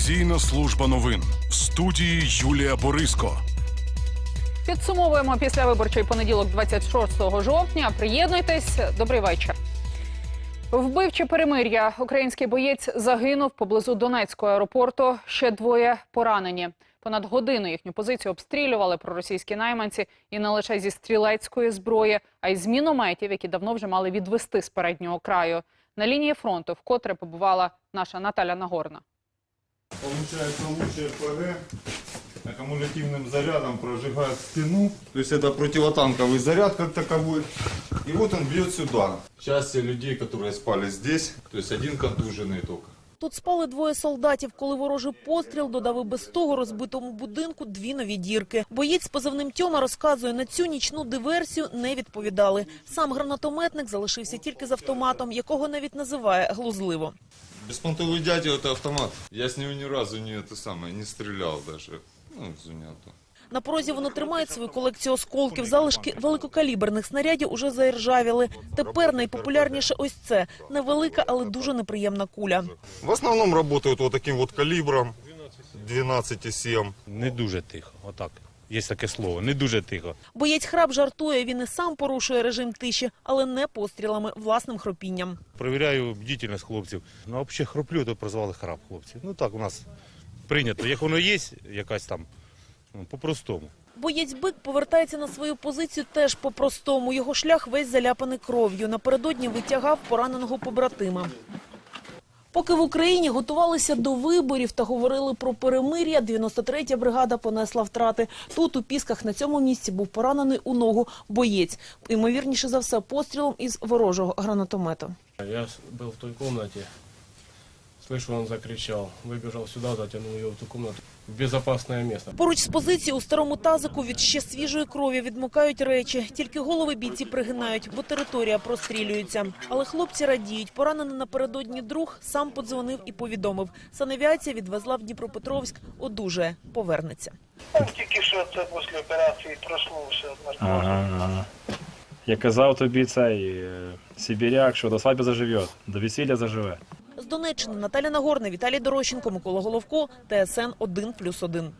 Телевізійна служба новин в студії Юлія Бориско. Підсумовуємо після виборчий понеділок, 26 жовтня. Приєднуйтесь. Добрий вечір. Вбивче перемир'я. Український боєць загинув поблизу Донецького аеропорту. Ще двоє поранені. Понад годину їхню позицію обстрілювали проросійські найманці і не лише зі стрілецької зброї, а й з мінометів, які давно вже мали відвести з переднього краю. На лінії фронту вкотре побувала наша Наталя Нагорна. Получается лучше РПГ аккумулятивным зарядом прожигает стену. То есть это противотанковый заряд как таковой. И вот он бьет сюда. Счастье людей, которые спали здесь, то есть один контуженный только. Тут спали двоє солдатів, коли ворожий постріл додав і без того розбитому будинку дві нові дірки. Боєць з позивним Тьома розказує, на цю нічну диверсію не відповідали. Сам гранатометник залишився тільки з автоматом, якого навіть називає глузливо. Беспонтовый дядя это автомат. Я с него ни разу не это самое, не стрелял даже. Ну, зунято. На порозі вони тримають свою колекцію осколків. Залишки великокаліберних снарядів уже заіржавіли. Тепер найпопулярніше ось це невелика, але дуже неприємна куля. В основном работают вот таким вот калибром 12,7. Не дуже тихо, отак. Є таке слово, не дуже тихо. Боєць храп жартує. Він і сам порушує режим тиші, але не пострілами, власним хропінням. Провіряю бдительність хлопців. Ну, взагалі хроплю, то прозвали храп хлопців. Ну так у нас прийнято. Як воно є, якась там, ну, по-простому. Боєць бик повертається на свою позицію теж по-простому. Його шлях весь заляпаний кров'ю. Напередодні витягав пораненого побратима. Поки в Україні готувалися до виборів та говорили про перемир'я, 93-я бригада понесла втрати. Тут у Пісках на цьому місці був поранений у ногу боєць. Ймовірніше за все, пострілом із ворожого гранатомета. Я с- был в той комнате, слышу, он закричал. Выбежал сюда, затянул его в ту комнату, в безопасное место. Поруч з позиції у старому тазику від ще свіжої крові відмокають речі. Тільки голови бійці пригинають, бо територія прострілюється. Але хлопці радіють. Поранений напередодні друг сам подзвонив і повідомив. Санавіація відвезла в Дніпропетровськ, одужає, повернеться. Тільки що це після операції проснувся. Ага, ага. Я казав тобі цей е, сибіряк, що до свадьби заживе, до весілля заживе. З Донеччини Наталя Нагорна, Віталій Дорощенко, Микола Головко, ТСН 1+,1.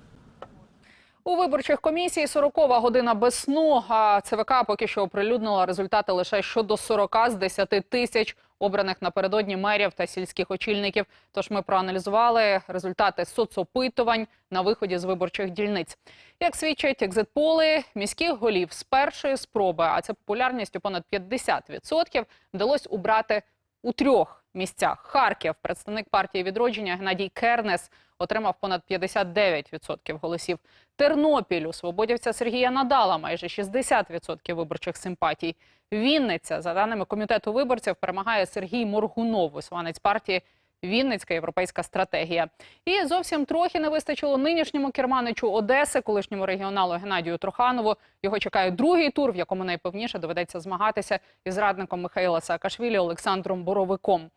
У виборчих комісій 40-ва година без сну, а ЦВК поки що оприлюднила результати лише щодо 40 з 10 тисяч обраних напередодні мерів та сільських очільників. Тож ми проаналізували результати соцопитувань на виході з виборчих дільниць. Як свідчать екзитполи, міських голів з першої спроби, а це популярність у понад 50%, вдалося убрати у трьох місцях. Харків, представник партії відродження Геннадій Кернес, отримав понад 59% голосів. Тернопіль у свободівця Сергія Надала майже 60% виборчих симпатій. Вінниця, за даними комітету виборців, перемагає Сергій Моргунов, висуванець партії Вінницька європейська стратегія. І зовсім трохи не вистачило нинішньому керманичу Одеси, колишньому регіоналу Геннадію Труханову. Його чекає другий тур, в якому найпевніше доведеться змагатися із радником Михайла Саакашвілі Олександром Боровиком.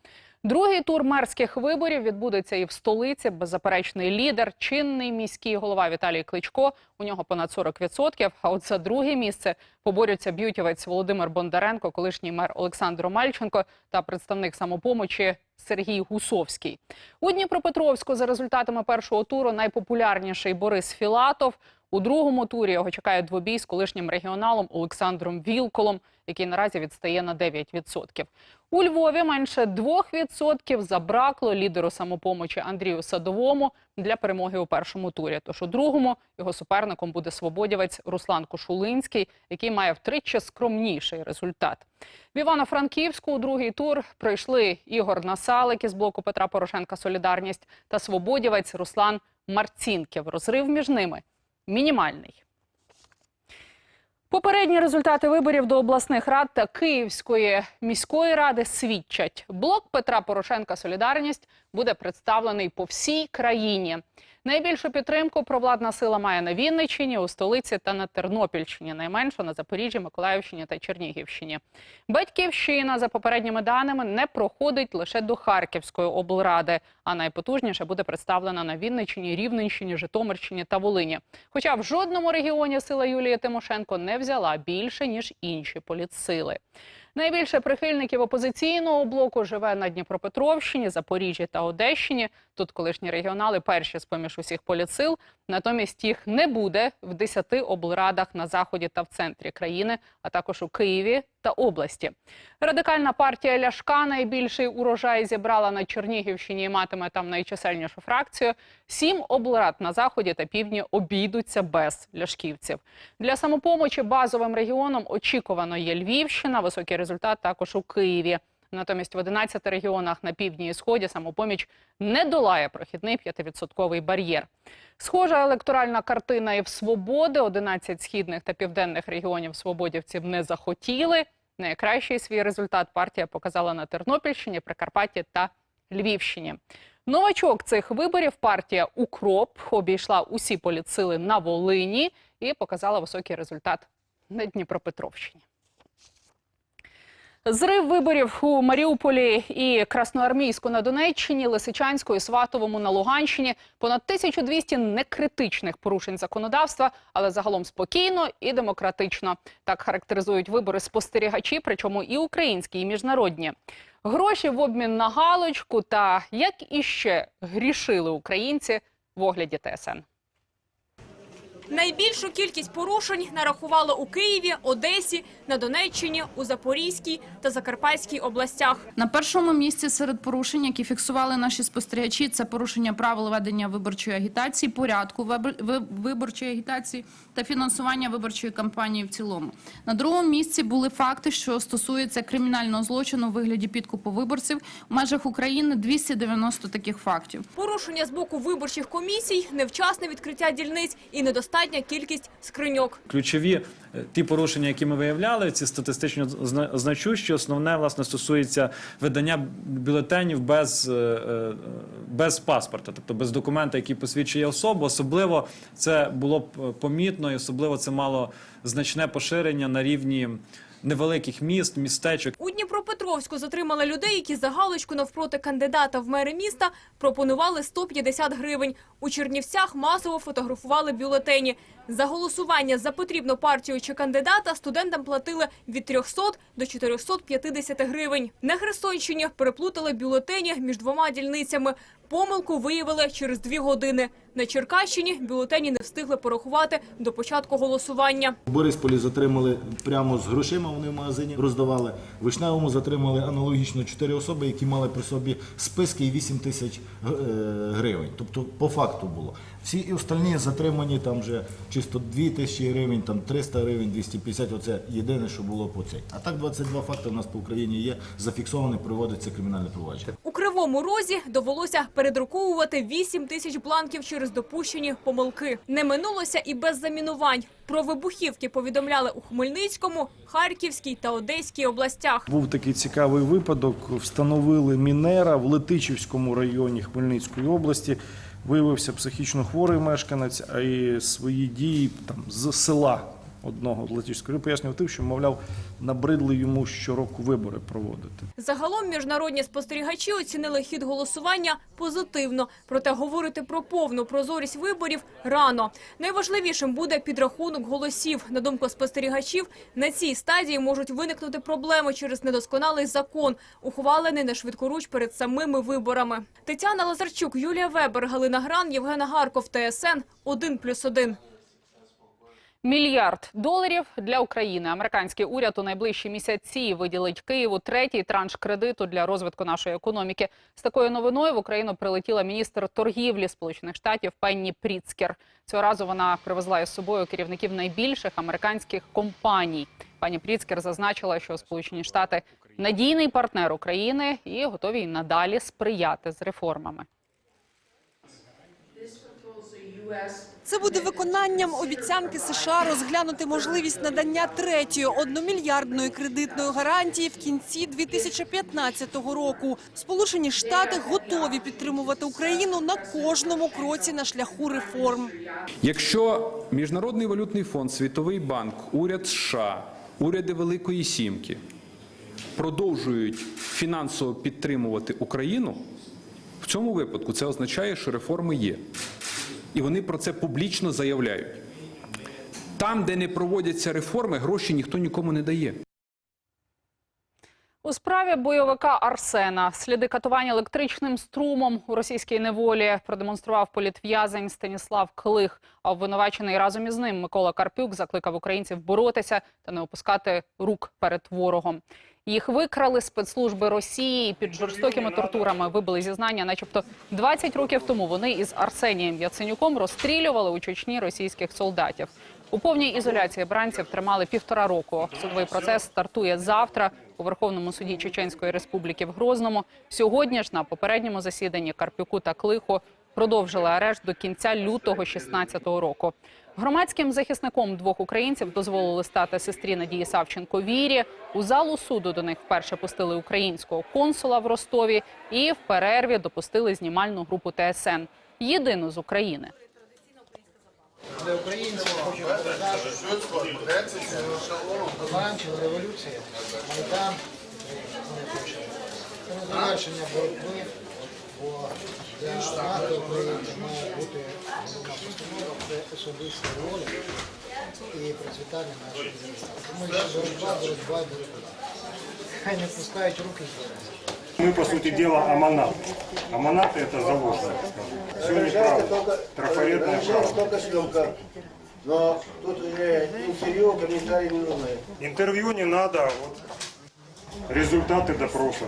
Другий тур мерських виборів відбудеться і в столиці. Беззаперечний лідер, чинний міський голова Віталій Кличко. У нього понад 40%. А от за друге місце поборються б'ютівець Володимир Бондаренко, колишній мер Олександр Омельченко та представник самопомочі Сергій Гусовський. У Дніпропетровську за результатами першого туру найпопулярніший Борис Філатов. У другому турі його чекає двобій з колишнім регіоналом Олександром Вілколом, який наразі відстає на 9%. У Львові менше 2% забракло лідеру самопомочі Андрію Садовому для перемоги у першому турі. Тож у другому його суперником буде свободівець Руслан Кошулинський, який має втричі скромніший результат. В Івано-Франківську у другий тур пройшли Ігор Насалик із блоку Петра Порошенка Солідарність та свободівець Руслан Марцінків. Розрив між ними мінімальний. Попередні результати виборів до обласних рад та Київської міської ради свідчать. Блок Петра Порошенка Солідарність буде представлений по всій країні. Найбільшу підтримку провладна сила має на Вінниччині, у столиці та на Тернопільщині, найменше на Запоріжжі, Миколаївщині та Чернігівщині. Батьківщина, за попередніми даними, не проходить лише до Харківської облради, а найпотужніше буде представлена на Вінниччині, Рівненщині, Житомирщині та Волині. Хоча в жодному регіоні сила Юлії Тимошенко не взяла більше ніж інші політсили. Найбільше прихильників опозиційного блоку живе на Дніпропетровщині, Запоріжжі та Одещині. Тут колишні регіонали перші з поміж усіх поліцил. Натомість їх не буде в 10 облрадах на заході та в центрі країни, а також у Києві та області. Радикальна партія Ляшка найбільший урожай зібрала на Чернігівщині і матиме там найчисельнішу фракцію. Сім облрад на заході та півдні обійдуться без ляшківців. Для самопомочі базовим регіоном очікувано є Львівщина. Високий результат також у Києві. Натомість в 11 регіонах на півдні і сході самопоміч не долає прохідний 5% бар'єр. Схожа електоральна картина і в свободи. 11 східних та південних регіонів свободівців не захотіли. Найкращий свій результат партія показала на Тернопільщині, Прикарпатті та Львівщині. Новачок цих виборів партія Укроп обійшла усі політсили на Волині і показала високий результат на Дніпропетровщині. Зрив виборів у Маріуполі і Красноармійську на Донеччині, Лисичанську і Сватовому на Луганщині. Понад 1200 некритичних порушень законодавства, але загалом спокійно і демократично. Так характеризують вибори спостерігачі, причому і українські, і міжнародні. Гроші в обмін на галочку та як іще грішили українці в огляді ТСН. Найбільшу кількість порушень нарахували у Києві, Одесі, на Донеччині, у Запорізькій та Закарпатській областях. На першому місці серед порушень, які фіксували наші спостерігачі, це порушення правил ведення виборчої агітації, порядку вибор- виборчої агітації та фінансування виборчої кампанії в цілому. На другому місці були факти, що стосуються кримінального злочину у вигляді підкупу виборців. У межах України 290 таких фактів. Порушення з боку виборчих комісій, невчасне відкриття дільниць і недостатня кількість скриньок. Ключові е, ті порушення, які ми виявляли, ці статистично значущі. Основне власне стосується видання бюлетенів без, е, е, без паспорта, тобто без документа, який посвідчує особу. Особливо це було помітно, і особливо це мало значне поширення на рівні невеликих міст, містечок. У Дніпропетровську затримали людей, які за галочку навпроти кандидата в мери міста пропонували 150 гривень. У Чернівцях масово фотографували бюлетені. За голосування за потрібну партію чи кандидата студентам платили від 300 до 450 гривень. На Херсонщині переплутали бюлетені між двома дільницями. Помилку виявили через дві години. На Черкащині бюлетені не встигли порахувати до початку голосування. В Борисполі затримали прямо з грошима, вони в магазині роздавали. В Вишневому затримали аналогічно чотири особи, які мали при собі списки і 8 тисяч е, гривень. Тобто по факту було. Всі і остальні затримані там вже чисто 2 тисячі гривень, там 300 гривень, 250, оце єдине, що було по цей. А так 22 факти у нас по Україні є, зафіксовані, проводиться кримінальне провадження. Кривому Розі довелося передруковувати 8 тисяч бланків через допущені помилки. Не минулося і без замінувань. Про вибухівки повідомляли у Хмельницькому, Харківській та Одеській областях. Був такий цікавий випадок. Встановили мінера в Летичівському районі Хмельницької області. Виявився психічно хворий мешканець, а і свої дії там з села одного Летичівського району пояснював тим, що мовляв набридли йому щороку вибори проводити. Загалом міжнародні спостерігачі оцінили хід голосування позитивно, проте говорити про повну прозорість виборів рано. Найважливішим буде підрахунок голосів. На думку спостерігачів, на цій стадії можуть виникнути проблеми через недосконалий закон, ухвалений на швидкоруч перед самими виборами. Тетяна Лазарчук, Юлія Вебер, Галина Гран, Євгена Гарков, ТСН 1+,1. Мільярд доларів для України. Американський уряд у найближчі місяці виділить Києву третій транш кредиту для розвитку нашої економіки. З такою новиною в Україну прилетіла міністр торгівлі Сполучених Штатів Пенні Пріцкер. Цього разу вона привезла із собою керівників найбільших американських компаній. Пані Пріцкер зазначила, що Сполучені Штати надійний партнер України і готові й надалі сприяти з реформами. Це буде виконанням обіцянки США розглянути можливість надання третьої одномільярдної кредитної гарантії в кінці 2015 року. Сполучені Штати готові підтримувати Україну на кожному кроці на шляху реформ. Якщо Міжнародний валютний фонд, Світовий банк, уряд США, уряди Великої Сімки продовжують фінансово підтримувати Україну, в цьому випадку це означає, що реформи є. І вони про це публічно заявляють. Там, де не проводяться реформи, гроші ніхто нікому не дає. У справі бойовика Арсена сліди катування електричним струмом у російській неволі продемонстрував політв'язень Станіслав Клих. А обвинувачений разом із ним Микола Карпюк закликав українців боротися та не опускати рук перед ворогом. Їх викрали спецслужби Росії і під жорстокими тортурами вибили зізнання, начебто 20 років тому вони із Арсенієм Яценюком розстрілювали у Чечні російських солдатів. У повній ізоляції бранців тримали півтора року. Судовий процес стартує завтра у Верховному суді Чеченської Республіки в Грозному. Сьогодні ж на попередньому засіданні Карпюку та Клиху продовжили арешт до кінця лютого 16-го року. Громадським захисником двох українців дозволили стати сестрі Надії Савченко Вірі. У залу суду до них вперше пустили українського консула в Ростові і в перерві допустили знімальну групу ТСН. Єдину з України. Для українців хочу передати, закінчила революція, Майдан. Завершення боротьби, бо для НАТО України має бути головна постанова, це особиста воля і процвітання нашої держави. Тому що боротьба, боротьба і боротьба. Хай не пускають руки з боротьби. Мы, по сути дела, аманат. Аманат это заложник. Все неправда. Трафаретное право. Только съемка. Но тут уже интервью, комментарий не нужны. Интервью не надо. а Вот. Результаты допроса.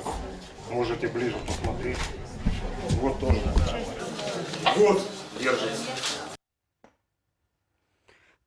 Можете ближе посмотреть. Вот тоже. Вот держится.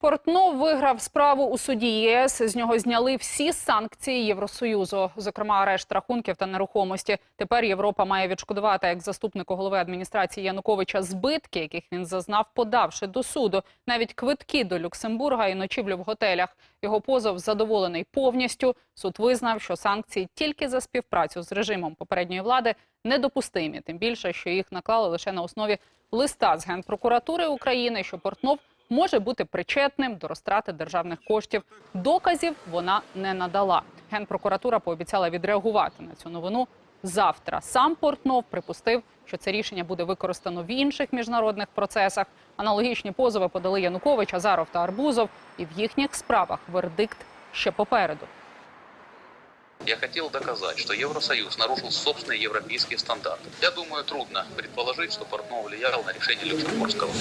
Портнов виграв справу у суді ЄС. З нього зняли всі санкції Євросоюзу, зокрема арешт рахунків та нерухомості. Тепер Європа має відшкодувати як заступнику голови адміністрації Януковича збитки, яких він зазнав, подавши до суду навіть квитки до Люксембурга і ночівлю в готелях. Його позов задоволений повністю. Суд визнав, що санкції тільки за співпрацю з режимом попередньої влади недопустимі. Тим більше, що їх наклали лише на основі листа з генпрокуратури України, що Портнов може бути причетним до розтрати державних коштів. Доказів вона не надала. Генпрокуратура пообіцяла відреагувати на цю новину завтра. Сам Портнов припустив, що це рішення буде використано в інших міжнародних процесах. Аналогічні позови подали Янукович, Азаров та Арбузов. І в їхніх справах вердикт ще попереду. Я хотел доказать, что Евросоюз нарушил собственные европейские стандарты. Я думаю, трудно предположить, что Портнов влиял на решение Люксембургского.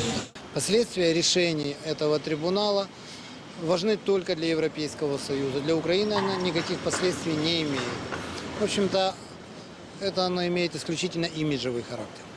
Последствия решений этого трибунала важны только для Европейского Союза. Для Украины она никаких последствий не имеет. В общем-то, это оно имеет исключительно имиджевый характер.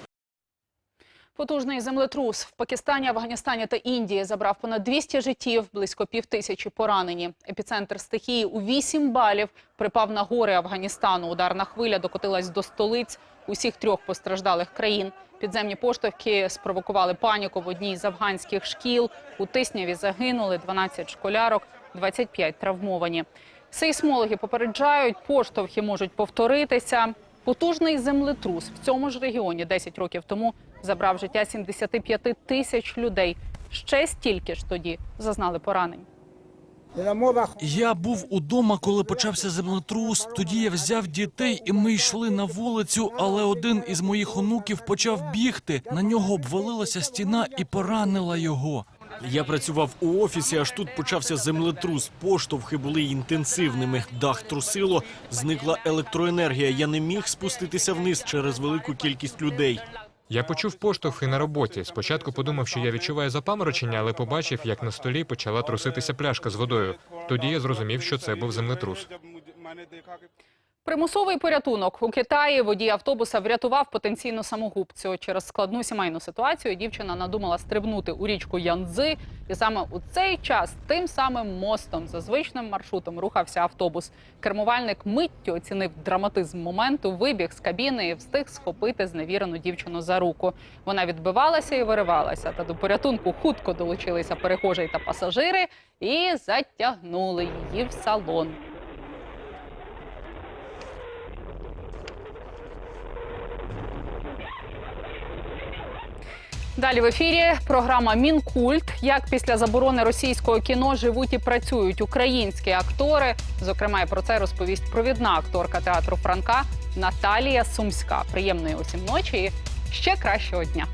Потужний землетрус в Пакистані, Афганістані та Індії забрав понад 200 життів, близько півтисячі поранені. Епіцентр стихії у 8 балів припав на гори Афганістану. Ударна хвиля докотилась до столиць усіх трьох постраждалих країн. Підземні поштовхи спровокували паніку в одній з афганських шкіл. У Тисняві загинули 12 школярок, 25 травмовані. Сейсмологи попереджають, поштовхи можуть повторитися. Потужний землетрус в цьому ж регіоні 10 років тому забрав життя 75 тисяч людей. Ще стільки ж тоді зазнали поранень. Я був удома, коли почався землетрус. Тоді я взяв дітей, і ми йшли на вулицю. Але один із моїх онуків почав бігти. На нього обвалилася стіна і поранила його. Я працював у офісі, аж тут почався землетрус. Поштовхи були інтенсивними. Дах трусило, зникла електроенергія. Я не міг спуститися вниз через велику кількість людей. Я почув поштовхи на роботі. Спочатку подумав, що я відчуваю запаморочення, але побачив, як на столі почала труситися пляшка з водою. Тоді я зрозумів, що це був землетрус. Примусовий порятунок у Китаї водій автобуса врятував потенційну самогубцю. Через складну сімейну ситуацію дівчина надумала стрибнути у річку Янцзи. І саме у цей час тим самим мостом за звичним маршрутом рухався автобус. Кермувальник миттю оцінив драматизм моменту, вибіг з кабіни і встиг схопити зневірену дівчину за руку. Вона відбивалася і виривалася. Та до порятунку хутко долучилися перехожі та пасажири і затягнули її в салон. Далі в ефірі програма Мінкульт. Як після заборони російського кіно живуть і працюють українські актори. Зокрема, і про це розповість провідна акторка театру Франка Наталія Сумська. Приємної усім ночі і ще кращого дня.